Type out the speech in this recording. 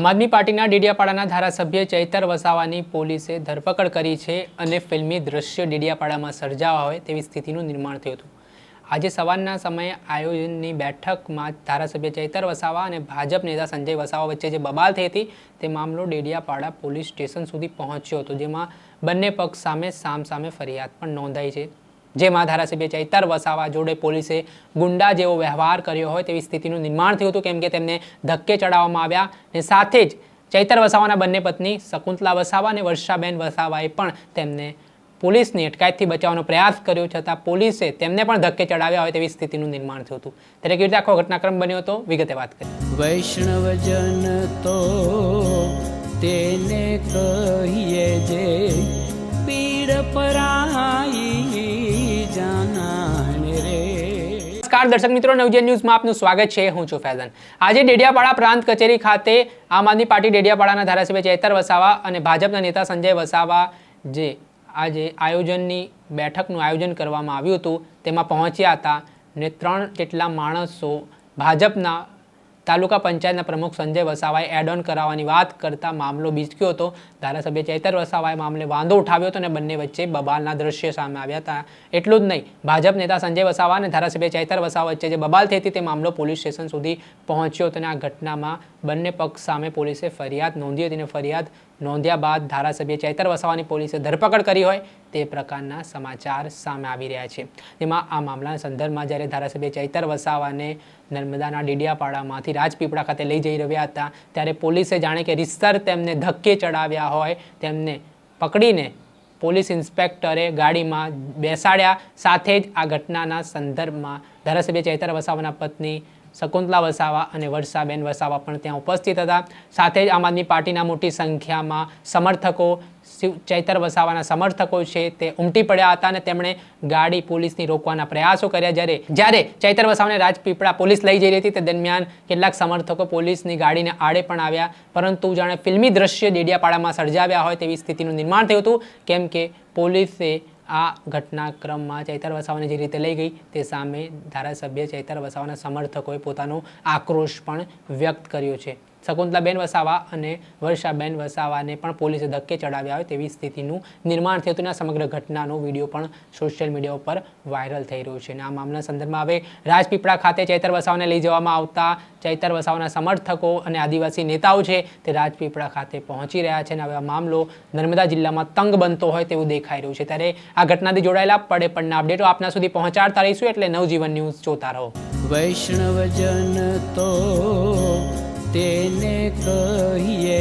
આમ આદમી પાર્ટીના ડેડિયાપાડાના ધારાસભ્ય ચૈતર વસાવાની પોલીસે ધરપકડ કરી છે અને ફિલ્મી દ્રશ્ય ડેડિયાપાડામાં સર્જાવા હોય તેવી સ્થિતિનું નિર્માણ થયું હતું. આજે સવારના સમયે આયોજનની બેઠકમાં ધારાસભ્ય ચૈતર વસાવા અને ભાજપ નેતા સંજય વસાવા વચ્ચે જે બબાલ થઈ હતી તે મામલો ડેડિયાપાડા પોલીસ સ્ટેશન સુધી પહોંચ્યો હતો, જેમાં બંને પક્ષ સામે સામસામે ફરિયાદ પણ નોંધાઈ છે. જેમાં ધારાસભ્ય ચૈતર વસાવા જોડે પોલીસે ગુંડા જેવો વ્યવહાર કર્યો હોય તેવી સ્થિતિનું નિર્માણ થયું હતું, કેમ કે તેમને ધક્કે ચડાવવામાં આવ્યા અને સાથે જ ચૈતર વસાવાના બંને પત્ની શકુંતલા વસાવા અને વર્ષાબેન વસાવાએ પણ તેમને પોલીસની અટકાયતથી બચાવવાનો પ્રયાસ કર્યો, છતાં પોલીસે તેમને પણ ધક્કે ચડાવ્યા હોય તેવી સ્થિતિનું નિર્માણ થયું હતું. ત્યારે કેવી રીતે આખો ઘટનાક્રમ બન્યો હતો, વિગતે વાત કરીએ. વૈષ્ણવજન તો તેને કહીએ જે નમસ્કાર. દર્શક મિત્રો નવજન ન્યૂઝમાં આપનું સ્વાગત છે. હું છું ફૈઝન. આજે ડેડિયાપાડા પ્રાંત કચેરી ખાતે આમ આદમી પાર્ટી ડેડિયાપાડાના ધારાસભ્ય ચેતર વસાવા અને ભાજપના નેતા સંજય વસાવા જે આજે આયોજનની બેઠકનું આયોજન કરવામાં આવ્યું હતું, તેમાં પહોંચ્યા હતા ને ત્રણ જેટલા માણસો ભાજપના તાલુકા પંચાયતના પ્રમુખ સંજય વસાવાએ એડ ઓન કરાવવાની વાત કરતા મામલો બીચક્યો હતો. ધારાસભ્ય ચૈતર વસાવાએ મામલે વાંધો ઉઠાવ્યો હતો અને બંને વચ્ચે બબાલના દ્રશ્ય સામે આવ્યા હતા. એટલું જ નહીં, ભાજપ નેતા સંજય વસાવા અને ધારાસભ્ય ચૈતર વસાવા વચ્ચે જે બબાલ થઈ હતી તે મામલો પોલીસ સ્ટેશન સુધી પહોંચ્યો હતો અને આ ઘટનામાં બંને પક્ષ સામે પોલીસે ફરિયાદ નોંધી હતી અને ફરિયાદ નોંધ્યા બાદ ધારાસભ્ય ચૈતર વસાવાની પોલીસે ધરપકડ કરી હોય તે પ્રકારના સમાચાર સામે આવી રહ્યા છે. જેમાં આ મામલાના સંદર્ભમાં જ્યારે ધારાસભ્ય ચૈતર વસાવાને નર્મદાના ડીડિયાપાડામાંથી રાજપીપળા ખાતે લઈ જઈ રહ્યા હતા, ત્યારે પોલીસે જાણે કે રીતસર તેમને ધક્કે ચડાવ્યા હોય, તેમને પકડીને પોલીસ ઇન્સ્પેક્ટરે ગાડીમાં બેસાડ્યા. સાથે જ આ ઘટનાના સંદર્ભમાં ધારાસભ્ય ચૈતર વસાવાના પત્ની શકુંતલા વસાવા અને વર્ષાબેન વસાવા પણ ત્યાં ઉપસ્થિત હતા. સાથે જ આમ આદમી પાર્ટીના મોટી સંખ્યામાં સમર્થકો, શિવ ચૈતર વસાવાના સમર્થકો છે તે ઉમટી પડ્યા હતા અને તેમણે ગાડી પોલીસની રોકવાના પ્રયાસો કર્યા. જ્યારે જ્યારે ચૈતર વસાવાને રાજપીપળા પોલીસ લઈ જઈ રહી હતી, તે દરમિયાન કેટલાક સમર્થકો પોલીસની ગાડીને આડે પણ આવ્યા. પરંતુ જાણે ફિલ્મી દ્રશ્ય ડેડિયાપાડામાં સર્જાવ્યા હોય તેવી સ્થિતિનું નિર્માણ થયું હતું. કેમ કે પોલીસે આ ઘટનાક્રમમાં ચૈતર વસાવાને જે રીતે લઈ ગઈ તે સામે ધારાસભ્ય ચૈતર વસાવાના સમર્થકોએ પોતાનો આક્રોશ પણ વ્યક્ત કર્યો છે. શકુંતલાબેન વસાવા અને વર્ષાબેન વસાવાને પણ પોલીસે ધક્કે ચડાવ્યા હોય તેવી સ્થિતિનું નિર્માણ થયું હતું અને સમગ્ર ઘટનાનો વીડિયો પણ સોશિયલ મીડિયા ઉપર વાયરલ થઈ રહ્યો છે. અને આ મામલા સંદર્ભમાં હવે રાજપીપળા ખાતે ચૈતર વસાવાને લઈ જવામાં આવતા ચૈતર વસાવાના સમર્થકો અને આદિવાસી નેતાઓ છે તે રાજપીપળા ખાતે પહોંચી રહ્યા છે અને હવે આ મામલો નર્મદા જિલ્લામાં તંગ બનતો હોય તેવું દેખાઈ રહ્યું છે. ત્યારે આ ઘટનાથી જોડાયેલા પડે પડના અપડેટો આપના સુધી પહોંચાડતા રહીશું. એટલે નવજીવન ન્યૂઝ જોતા રહો. વૈષ્ણવજન તો તેને કહીએ